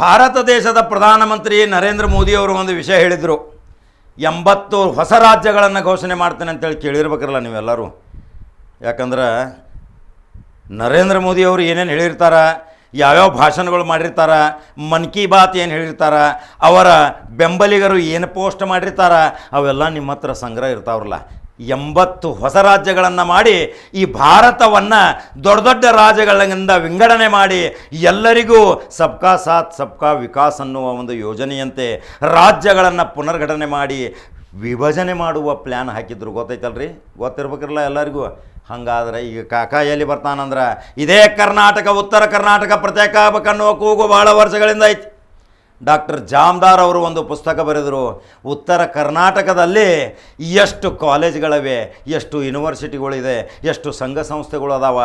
ಭಾರತ ದೇಶದ ಪ್ರಧಾನಮಂತ್ರಿ ನರೇಂದ್ರ ಮೋದಿಯವರು ಒಂದು ವಿಷಯ ಹೇಳಿದರು. ಎಂಬತ್ತು ಹೊಸ ರಾಜ್ಯಗಳನ್ನು ಘೋಷಣೆ ಮಾಡ್ತೇನೆ ಅಂತೇಳಿ ಕೇಳಿರ್ಬೇಕಲ್ಲ ನೀವೆಲ್ಲರೂ. ಯಾಕಂದ್ರೆ ನರೇಂದ್ರ ಮೋದಿಯವರು ಏನೇನು ಹೇಳಿರ್ತಾರ, ಯಾವ್ಯಾವ ಭಾಷಣಗಳು ಮಾಡಿರ್ತಾರ, ಮನ್ ಕಿ ಬಾತ್ ಏನು ಹೇಳಿರ್ತಾರ, ಅವರ ಬೆಂಬಲಿಗರು ಏನು ಪೋಸ್ಟ್ ಮಾಡಿರ್ತಾರ, ಅವೆಲ್ಲ ನಿಮ್ಮ ಹತ್ರ ಸಂಗ್ರಹ ಇರ್ತಾವ್ರಲ್ಲ. ಎಂಬತ್ತು ಹೊಸ ರಾಜ್ಯಗಳನ್ನು ಮಾಡಿ, ಈ ಭಾರತವನ್ನು ದೊಡ್ಡ ದೊಡ್ಡ ರಾಜ್ಯಗಳಿಂದ ವಿಂಗಡಣೆ ಮಾಡಿ, ಎಲ್ಲರಿಗೂ ಸಬ್ಕಾ ಸಾಥ್, ಸಬ್ಕಾ ವಿಕಾಸ್ ಅನ್ನುವ ಒಂದು ಯೋಜನೆಯಂತೆ ರಾಜ್ಯಗಳನ್ನು ಪುನರ್ಘಟನೆ ಮಾಡಿ ವಿಭಜನೆ ಮಾಡುವ ಪ್ಲ್ಯಾನ್ ಹಾಕಿದ್ರು. ಗೊತ್ತೈತಲ್ರಿ? ಗೊತ್ತಿರ್ಬೇಕಿರಲ್ಲ ಎಲ್ಲರಿಗೂ. ಹಂಗಾದ್ರೆ ಈಗ ಕಾಕಾ ಎಲ್ಲಿ ಬರ್ತಾನಂದ್ರೆ, ಇದೇ ಕರ್ನಾಟಕ, ಉತ್ತರ ಕರ್ನಾಟಕ ಪ್ರತ್ಯೇಕ ಆಗ್ಬೇಕನ್ನುವ ಕೂಗು ಭಾಳ ವರ್ಷಗಳಿಂದ ಐತಿ. ಡಾಕ್ಟರ್ ಜಾಮ್ದಾರ್ ಅವರು ಒಂದು ಪುಸ್ತಕ ಬರೆದರು, ಉತ್ತರ ಕರ್ನಾಟಕದಲ್ಲಿ ಎಷ್ಟು ಕಾಲೇಜ್ಗಳಿವೆ, ಎಷ್ಟು ಯೂನಿವರ್ಸಿಟಿಗಳಿದೆ, ಎಷ್ಟು ಸಂಘ ಸಂಸ್ಥೆಗಳು ಅದಾವ,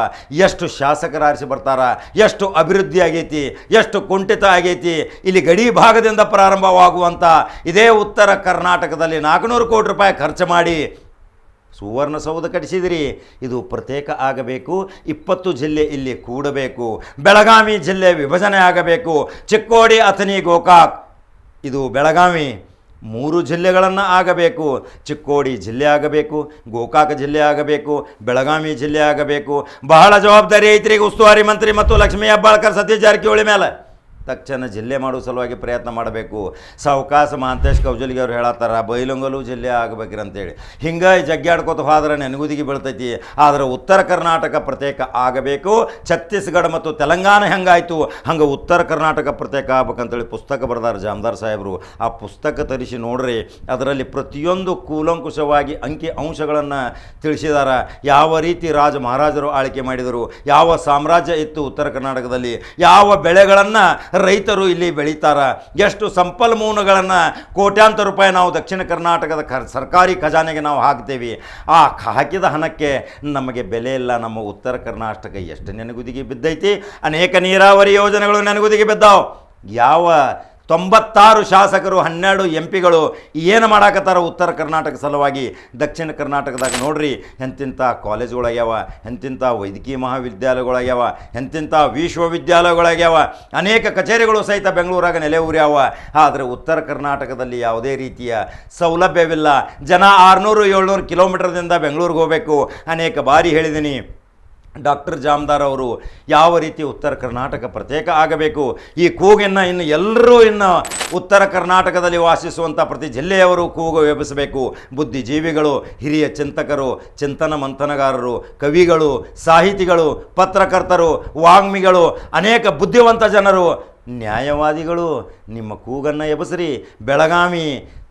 ಎಷ್ಟು ಶಾಸಕರ ಆರಿಸಿ ಬರ್ತಾರ, ಎಷ್ಟು ಅಭಿವೃದ್ಧಿ ಆಗೈತಿ, ಎಷ್ಟು ಕುಂಠಿತ ಆಗೈತಿ, ಇಲ್ಲಿ ಗಡಿ ಭಾಗದಿಂದ ಪ್ರಾರಂಭವಾಗುವಂಥ ಇದೇ ಉತ್ತರ ಕರ್ನಾಟಕದಲ್ಲಿ ನಾಲ್ಕುನೂರು ಕೋಟಿ ರೂಪಾಯಿ ಖರ್ಚು ಮಾಡಿ ಸುವರ್ಣಸೌಧ ಕಟ್ಟಿಸಿದಿರಿ. ಇದು ಪ್ರತ್ಯೇಕ ಆಗಬೇಕು. ಇಪ್ಪತ್ತು ಜಿಲ್ಲೆ ಇಲ್ಲಿ ಕೂಡಬೇಕು. ಬೆಳಗಾವಿ ಜಿಲ್ಲೆ ವಿಭಜನೆ ಆಗಬೇಕು. ಚಿಕ್ಕೋಡಿ ಅಥನಿ ಗೋಕಾಕ್. ಇದು ಬೆಳಗಾವಿ. ಮೂರು ಜಿಲ್ಲೆಗಳನ್ನು ಆಗಬೇಕು. ಚಿಕ್ಕೋಡಿ ಜಿಲ್ಲೆ ಆಗಬೇಕು. ಗೋಕಾಕ ಜಿಲ್ಲೆ ಆಗಬೇಕು. ಬೆಳಗಾವಿ ಜಿಲ್ಲೆ ಆಗಬೇಕು. ಬಹಳ ಜವಾಬ್ದಾರಿ ಐತ್ರಿ ಉಸ್ತುವಾರಿ ಮಂತ್ರಿ ಮತ್ತು ಲಕ್ಷ್ಮೀ ಹೆಬ್ಬಾಳ್ಕರ್ ಸತೀಶ್ ಜಾರಕಿಹೊಳಿ ಮೇಲೆ. ತಕ್ಷಣ ಜಿಲ್ಲೆ ಮಾಡೋ ಸಲುವಾಗಿ ಪ್ರಯತ್ನ ಮಾಡಬೇಕು. ಸಾವಕಾಶ ಮಹಾಂತೇಶ್ ಕೌಜಲ್ಗಿ ಅವ್ರು ಹೇಳತ್ತಾರ, ಬೈಲೊಂಗಲು ಜಿಲ್ಲೆ ಆಗಬೇಕ್ರಿ ಅಂತೇಳಿ ಹಿಂಗೆ ಜಗ್ಗಾಡ್ಕೋತ ಹೋದ್ರೆ ನೆನಗುದಿಗೆ ಬೀಳ್ತೈತಿ. ಆದರೆ ಉತ್ತರ ಕರ್ನಾಟಕ ಪ್ರತ್ಯೇಕ ಆಗಬೇಕು. ಛತ್ತೀಸ್ಗಢ ಮತ್ತು ತೆಲಂಗಾಣ ಹೆಂಗಾಯಿತು? ಹಂಗೆ ಉತ್ತರ ಕರ್ನಾಟಕ ಪ್ರತ್ಯೇಕ ಆಗ್ಬೇಕಂತೇಳಿ ಪುಸ್ತಕ ಬರೆದಾರ ಜಾಮದಾರ್ ಸಾಹೇಬರು. ಆ ಪುಸ್ತಕ ತರಿಸಿ ನೋಡ್ರಿ, ಅದರಲ್ಲಿ ಪ್ರತಿಯೊಂದು ಕೂಲಂಕುಷವಾಗಿ ಅಂಕಿ ಅಂಶಗಳನ್ನು ತಿಳಿಸಿದಾರ. ಯಾವ ರೀತಿ ರಾಜ ಮಹಾರಾಜರು ಆಳ್ಕೆ ಮಾಡಿದರು? ಯಾವ ಸಾಮ್ರಾಜ್ಯ ಇತ್ತು ಉತ್ತರ ಕರ್ನಾಟಕದಲ್ಲಿ? ಯಾವ ಬೆಳೆಗಳನ್ನು ರೈತರು ಇಲ್ಲಿ ಬೆಳೀತಾರ. ಎಷ್ಟು ಸಂಪನ್ಮೂಲಗಳನ್ನು ಕೋಟ್ಯಾಂತರ ರೂಪಾಯಿ ನಾವು ದಕ್ಷಿಣ ಕರ್ನಾಟಕದ ಸರ್ಕಾರಿ ಖಜಾನೆಗೆ ನಾವು ಹಾಕ್ತೇವೆ. ಆ ಹಾಕಿದ ಹಣಕ್ಕೆ ನಮಗೆ ಬೆಲೆ ಇಲ್ಲ. ನಮ್ಮ ಉತ್ತರ ಕರ್ನಾಟಕ ಎಷ್ಟು ನೆನಗುದಿಗೆ ಬಿದ್ದೈತಿ? ಅನೇಕ ನೀರಾವರಿ ಯೋಜನೆಗಳು ನೆನಗುದಿಗೆ ಬಿದ್ದಾವೆ. ಯಾವ ತೊಂಬತ್ತಾರು ಶಾಸಕರು, ಹನ್ನೆರಡು ಎಂ ಪಿಗಳು ಏನು ಮಾಡಾಕತ್ತಾರ ಉತ್ತರ ಕರ್ನಾಟಕ ಸಲುವಾಗಿ, ದಕ್ಷಿಣ ಕರ್ನಾಟಕದಾಗ ನೋಡ್ರಿ ಎಂತಿಂಥ ಕಾಲೇಜುಗಳಾಗ್ಯಾವ ಎಂತಿಂಥ ವೈದ್ಯಕೀಯ ಮಹಾವಿದ್ಯಾಲಯಗಳಾಗ್ಯಾವ ಎಂತಿಂಥ ವಿಶ್ವವಿದ್ಯಾಲಯಗಳಾಗ್ಯಾವ, ಅನೇಕ ಕಚೇರಿಗಳು ಸಹಿತ ಬೆಂಗಳೂರಾಗ ನೆಲೆ ಊರ್ಯಾವ. ಆದರೆ ಉತ್ತರ ಕರ್ನಾಟಕದಲ್ಲಿ ಯಾವುದೇ ರೀತಿಯ ಸೌಲಭ್ಯವಿಲ್ಲ. ಜನ ಆರುನೂರು ಏಳ್ನೂರು ಕಿಲೋಮೀಟರ್ದಿಂದ ಬೆಂಗಳೂರಿಗೆ ಹೋಗಬೇಕು. ಅನೇಕ ಬಾರಿ ಹೇಳಿದ್ದೀನಿ ಡಾಕ್ಟರ್ ಜಾಮದಾರ್ ಅವರು ಯಾವ ರೀತಿ ಉತ್ತರ ಕರ್ನಾಟಕ ಪ್ರತ್ಯೇಕ ಆಗಬೇಕು? ಈ ಕೂಗನ್ನು ಇನ್ನು ಎಲ್ಲರೂ ಇನ್ನು ಉತ್ತರ ಕರ್ನಾಟಕದಲ್ಲಿ ವಾಸಿಸುವಂಥ ಪ್ರತಿ ಜಿಲ್ಲೆಯವರು ಕೂಗು ವ್ಯಾಪಿಸಬೇಕು ಬುದ್ಧಿಜೀವಿಗಳು, ಹಿರಿಯ ಚಿಂತಕರು, ಚಿಂತನ ಮಂಥನಗಾರರು, ಕವಿಗಳು, ಸಾಹಿತಿಗಳು, ಪತ್ರಕರ್ತರು, ವಾಗ್ಮಿಗಳು, ಅನೇಕ ಬುದ್ಧಿವಂತ ಜನರು, ನ್ಯಾಯವಾದಿಗಳು, ನಿಮ್ಮ ಕೂಗನ್ನು ಎಬಸ್ರಿ ಬೆಳಗಾವಿ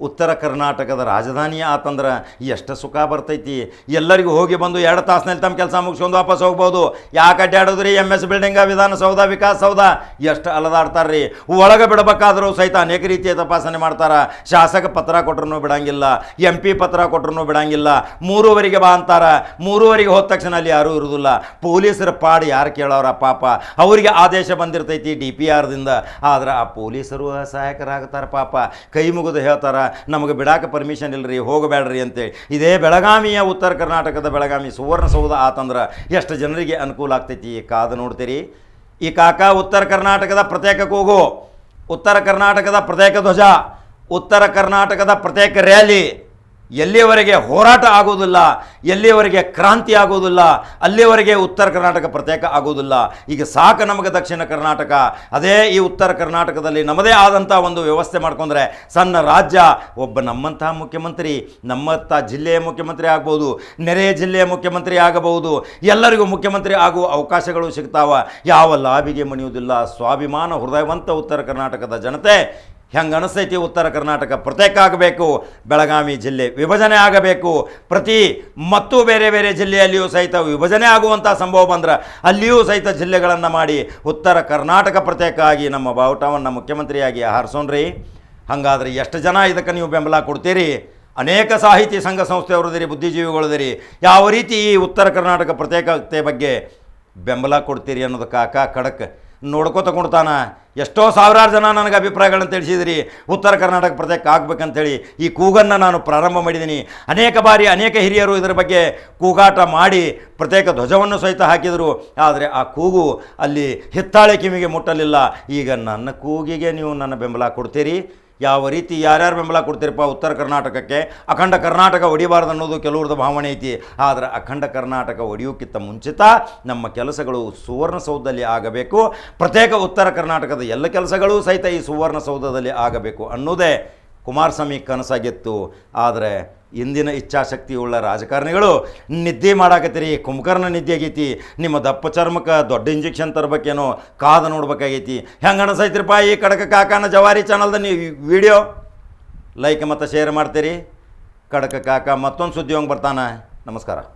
ಉತ್ತರ ಕರ್ನಾಟಕದ ರಾಜಧಾನಿ ಆತಂದ್ರೆ ಎಷ್ಟು ಸುಖ ಬರ್ತೈತಿ. ಎಲ್ಲರಿಗೂ ಹೋಗಿ ಬಂದು ಎರಡು ತಾಸಿನಲ್ಲಿ ತಮ್ಮ ಕೆಲಸ ಮುಗಿಸ್ಕೊಂಡು ವಾಪಸ್ ಹೋಗ್ಬೋದು. ಯಾಕೆ ಅಡ್ಡಾಡೋದ್ರಿ M S building Vidhana Soudha Vikasa Soudha ಎಷ್ಟು ಅಲದಾಡ್ತಾರ್ರಿ? ಒಳಗೆ ಬಿಡಬೇಕಾದ್ರೂ ಸಹಿತ ಅನೇಕ ರೀತಿಯ ತಪಾಸಣೆ ಮಾಡ್ತಾರೆ. ಶಾಸಕ ಪತ್ರ ಕೊಟ್ರೂ ಬಿಡಂಗಿಲ್ಲ. ಎಂ ಪಿ ಪತ್ರ ಕೊಟ್ರೂ ಬಿಡಂಗಿಲ್ಲ. ಮೂರುವರೆಗೆ ಬಾ ಅಂತಾರೆ. ಮೂರುವರೆಗೆ ಹೋದ ತಕ್ಷಣ ಅಲ್ಲಿ ಯಾರೂ ಇರುವುದಿಲ್ಲ ಪೊಲೀಸರ ಪಾಡು ಯಾರು ಕೇಳೋರ ಪಾಪ. ಅವರಿಗೆ ಆದೇಶ ಬಂದಿರ್ತೈತಿ ಡಿ ಪಿ ಆರ್ದಿಂದ ಆದ್ರೆ ಆ ಪೊಲೀಸರು ಸಹಾಯಕರಾಗ್ತಾರೆ ಪಾಪ. ಕೈ ಮುಗಿದು ಹೇಳ್ತಾರ ನಮಗೆ ಬಿಡಾಕ ಪರ್ಮಿಷನ್ ಇಲ್ಲರಿ ಹೋಗಬೇಡ್ರಿ ಅಂತೇಳಿ ಇದೇ ಬೆಳಗಾವಿಯ ಉತ್ತರ ಕರ್ನಾಟಕದ ಬೆಳಗಾವಿ ಸುವರ್ಣಸೌಧ ಆತಂದ್ರೆ ಎಷ್ಟು ಜನರಿಗೆ ಅನುಕೂಲ ಆಗ್ತೈತಿ ಕಾದು ನೋಡ್ತೀರಿ. ಈ ಕಾಕ ಉತ್ತರ ಕರ್ನಾಟಕದ ಪ್ರತ್ಯೇಕ ಕೂಗು, ಉತ್ತರ ಕರ್ನಾಟಕದ ಪ್ರತ್ಯೇಕ ಧ್ವಜ, ಉತ್ತರ ಕರ್ನಾಟಕದ ಪ್ರತ್ಯೇಕ ರ್ಯಾಲಿ. ಎಲ್ಲಿಯವರೆಗೆ ಹೋರಾಟ ಆಗೋದಿಲ್ಲ, ಎಲ್ಲಿಯವರೆಗೆ ಕ್ರಾಂತಿ ಆಗೋದಿಲ್ಲ, ಅಲ್ಲಿಯವರೆಗೆ ಉತ್ತರ ಕರ್ನಾಟಕ ಪ್ರತ್ಯೇಕ ಆಗೋದಿಲ್ಲ. ಈಗ ಸಾಕು ನಮಗೆ ದಕ್ಷಿಣ ಕರ್ನಾಟಕ. ಅದೇ ಈ ಉತ್ತರ ಕರ್ನಾಟಕದಲ್ಲಿ ನಮ್ಮದೇ ಆದಂಥ ಒಂದು ವ್ಯವಸ್ಥೆ ಮಾಡ್ಕೊಂಡ್ರೆ ಸಣ್ಣ ರಾಜ್ಯ, ಒಬ್ಬ ನಮ್ಮಂತಹ ಮುಖ್ಯಮಂತ್ರಿ, ನಮ್ಮಂಥ ಜಿಲ್ಲೆಯ ಮುಖ್ಯಮಂತ್ರಿ ಆಗ್ಬೋದು ನೆರೆಯ ಜಿಲ್ಲೆಯ ಮುಖ್ಯಮಂತ್ರಿ ಆಗಬಹುದು. ಎಲ್ಲರಿಗೂ ಮುಖ್ಯಮಂತ್ರಿ ಆಗುವ ಅವಕಾಶಗಳು ಸಿಗ್ತಾವ. ಯಾವ ಲಾಭಿಗೆ ಮಣಿಯುವುದಿಲ್ಲ. ಸ್ವಾಭಿಮಾನ, ಹೃದಯವಂತ ಉತ್ತರ ಕರ್ನಾಟಕದ ಜನತೆ ಹೆಂಗೆ ಅನಿಸ್ತೈತಿ ಉತ್ತರ ಕರ್ನಾಟಕ? ಪ್ರತ್ಯೇಕ ಆಗಬೇಕು. ಬೆಳಗಾವಿ ಜಿಲ್ಲೆ ವಿಭಜನೆ ಆಗಬೇಕು. ಪ್ರತಿ ಮತ್ತು ಬೇರೆ ಬೇರೆ ಜಿಲ್ಲೆಯಲ್ಲಿಯೂ ಸಹಿತ ವಿಭಜನೆ ಆಗುವಂಥ ಸಂಭವ ಬಂದ್ರೆ ಅಲ್ಲಿಯೂ ಸಹಿತ ಜಿಲ್ಲೆಗಳನ್ನು ಮಾಡಿ ಉತ್ತರ ಕರ್ನಾಟಕ ಪ್ರತ್ಯೇಕ ಆಗಿ ನಮ್ಮ ಬಾವುಟವನ್ನು ಮುಖ್ಯಮಂತ್ರಿಯಾಗಿ ಹಾರಿಸೋಣ್ರಿ ಹಾಗಾದರೆ ಎಷ್ಟು ಜನ ಇದಕ್ಕೆ ನೀವು ಬೆಂಬಲ ಕೊಡ್ತೀರಿ? ಅನೇಕ ಸಾಹಿತಿ ಸಂಘ ಸಂಸ್ಥೆಯವರದಿರಿ ಬುದ್ಧಿಜೀವಿಗಳದಿರಿ ಯಾವ ರೀತಿ ಈ ಉತ್ತರ ಕರ್ನಾಟಕ ಪ್ರತ್ಯೇಕತೆ ಬಗ್ಗೆ ಬೆಂಬಲ ಕೊಡ್ತೀರಿ ಅನ್ನೋದು ಕಾಕ ಖಡಕ್. ನೋಡ್ಕೋತ ಕುಣ್ತಾನ ಎಷ್ಟೋ ಸಾವಿರಾರು ಜನ ನನಗೆ ಅಭಿಪ್ರಾಯಗಳನ್ನು ತಿಳಿಸಿದಿರಿ. ಉತ್ತರ ಕರ್ನಾಟಕ ಪ್ರತ್ಯೇಕ ಆಗ್ಬೇಕಂತೇಳಿ ಈ ಕೂಗನ್ನು ನಾನು ಪ್ರಾರಂಭ ಮಾಡಿದ್ದೀನಿ. ಅನೇಕ ಬಾರಿ ಅನೇಕ ಹಿರಿಯರು ಇದರ ಬಗ್ಗೆ ಕೂಗಾಟ ಮಾಡಿ ಪ್ರತ್ಯೇಕ ಧ್ವಜವನ್ನು ಸಹಿತ ಹಾಕಿದರು. ಆದರೆ ಆ ಕೂಗು ಅಲ್ಲಿ ಹಿತ್ತಾಳೆ ಕಿವಿಗೆ ಮುಟ್ಟಲಿಲ್ಲ. ಈಗ ನನ್ನ ಕೂಗಿಗೆ ನೀವು ನನ್ನ ಬೆಂಬಲ ಕೊಡ್ತೀರಿ? ಯಾವ ರೀತಿ ಯಾರ್ಯಾರು ಬೆಂಬಲ ಕೊಡ್ತೀರಪ್ಪ ಉತ್ತರ ಕರ್ನಾಟಕಕ್ಕೆ? ಅಖಂಡ ಕರ್ನಾಟಕ ಒಡಿಬಾರ್ದು ಅನ್ನೋದು ಕೆಲವ್ರದ್ದು ಭಾವನೆ ಐತಿ. ಆದರೆ ಅಖಂಡ ಕರ್ನಾಟಕ ಒಡೆಯೋಕ್ಕಿಂತ ಮುಂಚಿತ ನಮ್ಮ ಕೆಲಸಗಳು ಸುವರ್ಣಸೌಧದಲ್ಲಿ ಆಗಬೇಕು. ಪ್ರತ್ಯೇಕ ಉತ್ತರ ಕರ್ನಾಟಕದ ಎಲ್ಲ ಕೆಲಸಗಳು ಸಹಿತ ಈ ಸುವರ್ಣಸೌಧದಲ್ಲಿ ಆಗಬೇಕು ಅನ್ನೋದೇ ಕುಮಾರಸ್ವಾಮಿ ಕನಸಾಗಿತ್ತು. ಆದರೆ ಇಂದಿನ ಇಚ್ಛಾಶಕ್ತಿಯುಳ್ಳ ರಾಜಕಾರಣಿಗಳು, ನಿದ್ದೆ ಮಾಡಾಕತ್ತೀರಿ, ಕುಂಭಕರ್ಣ ನಿದ್ದೆ ಆಗೈತಿ, ನಿಮ್ಮ ದಪ್ಪ ಚರ್ಮಕ್ಕೆ ದೊಡ್ಡ ಇಂಜೆಕ್ಷನ್ ತರಬೇಕೇನೋ, ಕಾದು ನೋಡ್ಬೇಕಾಗೈತಿ. ಹೆಂಗೆ ಅನಿಸೈತ್ರಿಪ್ಪ ಈ ಕಡಕ ಕಾಕಾನ ಜವಾರಿ ಚಾನಲ್ದ ನೀವು ವಿಡಿಯೋ? ಲೈಕ್ ಮತ್ತು ಶೇರ್ ಮಾಡ್ತೀರಿ. ಕಡಕ ಕಾಕ ಮತ್ತೊಂದು ಸುದ್ದಿ ಹೋಗಿ ಬರ್ತಾನೆ. ನಮಸ್ಕಾರ.